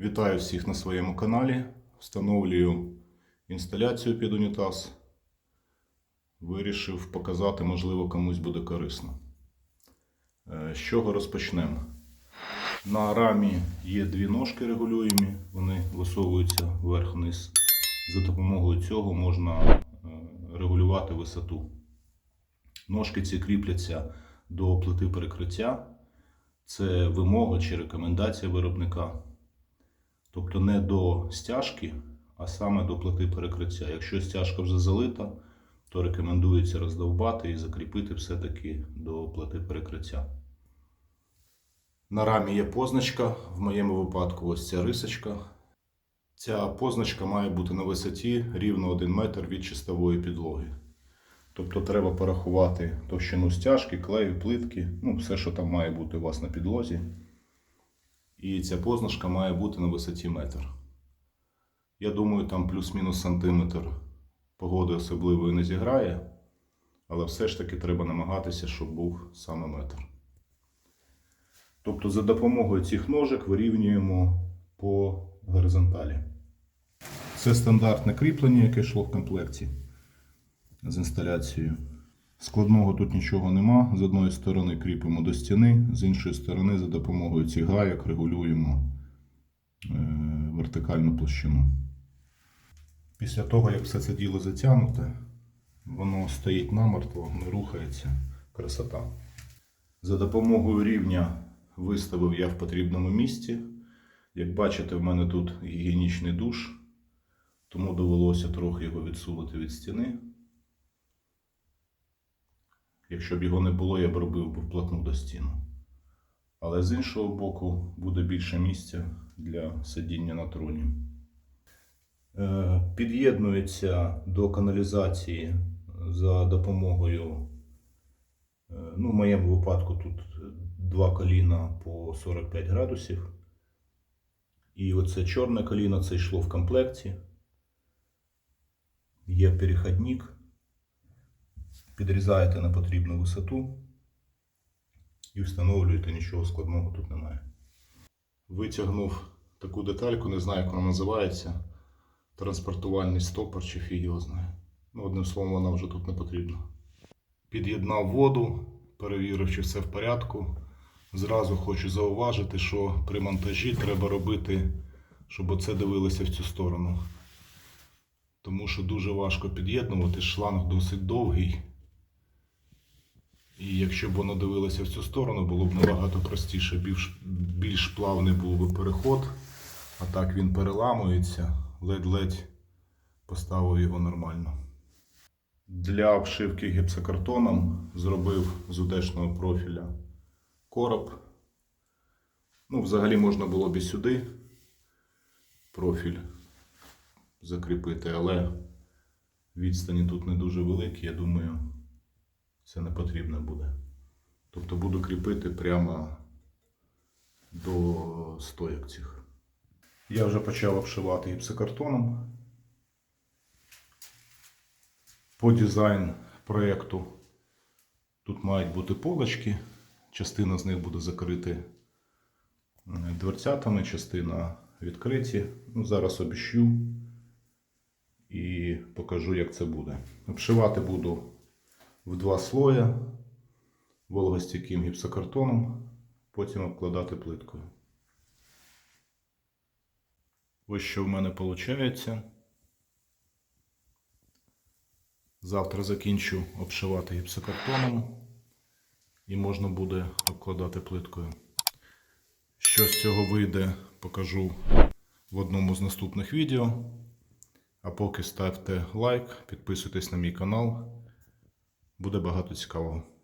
Вітаю всіх на своєму каналі. Встановлюю інсталяцію під унітаз. Вирішив показати, можливо, комусь буде корисно. Е, З чого розпочнемо? На рамі є дві ножки регулюємі, вони висовуються вверх-вниз. За допомогою цього можна е, регулювати висоту. Ножки ці кріпляться до плити перекриття. Це вимога чи рекомендація виробника. Тобто не до стяжки, а саме до плити перекриття. Якщо стяжка вже залита, то рекомендується роздовбати і закріпити все-таки до плити перекриття. На рамі є позначка, в моєму випадку ось ця рисочка. Ця позначка має бути на висоті рівно 1 метр від чистової підлоги. Тобто треба порахувати товщину стяжки, клею, плитки, ну все, що там має бути у вас на підлозі. І ця позначка має бути на висоті метр. Я думаю, там плюс-мінус сантиметр погоди особливої не зіграє, але все ж таки треба намагатися, щоб був саме метр. Тобто за допомогою цих ножик вирівнюємо по горизонталі. Це стандартне кріплення, яке йшло в комплекті з інсталяцією. Складного тут нічого нема. З одної сторони кріпимо до стіни, з іншої сторони, за допомогою цих гайок регулюємо е, вертикальну площину. Після того, як все це діло затягнуте, воно стоїть намертво, не рухається. Красота. За допомогою рівня виставив я в потрібному місці. Як бачите, в мене тут гігієнічний душ, тому довелося трохи його відсунути від стіни. Якщо б його не було, я б робив би вплотну до стіну. Але з іншого боку буде більше місця для сидіння на троні. Е, Під'єднується до каналізації за допомогою, е, ну, в моєму випадку тут два коліна по 45 градусів. І оце чорне коліно, це йшло в комплекті. Є перехідник підрізаєте на потрібну висоту і встановлюєте, нічого складного тут немає. Витягнув таку детальку, не знаю, як вона називається. Транспортувальний стопор чи фіг його знає. Ну, одним словом, вона вже тут не потрібна. Під'єднав воду, перевірив, чи все в порядку. Зразу хочу зауважити, що при монтажі треба робити, щоб оце дивилося в цю сторону. Тому що дуже важко під'єднувати, шланг досить довгий. І якщо б воно дивилося в цю сторону, було б набагато простіше, більш, більш плавний був би переход. А так він переламується, ледь-ледь поставив його нормально. Для обшивки гіпсокартоном зробив з удешного профіля короб. Ну, взагалі можна було б і сюди профіль закріпити, але відстані тут не дуже великі, я думаю, це не потрібно буде. Тобто буду кріпити прямо до стояк цих. Я вже почав обшивати гіпсокартоном. По дизайн проєкту тут мають бути полочки. Частина з них буде закрита дверцятами, частина відкриті. Ну, зараз обіщу і покажу, як це буде. Обшивати буду в два слоя вологостійким гіпсокартоном, потім обкладати плиткою. Ось що в мене виходить. Завтра закінчу обшивати гіпсокартоном і можна буде обкладати плиткою. Що з цього вийде, покажу в одному з наступних відео. А поки ставте лайк, підписуйтесь на мій канал. Буде багато цікавого.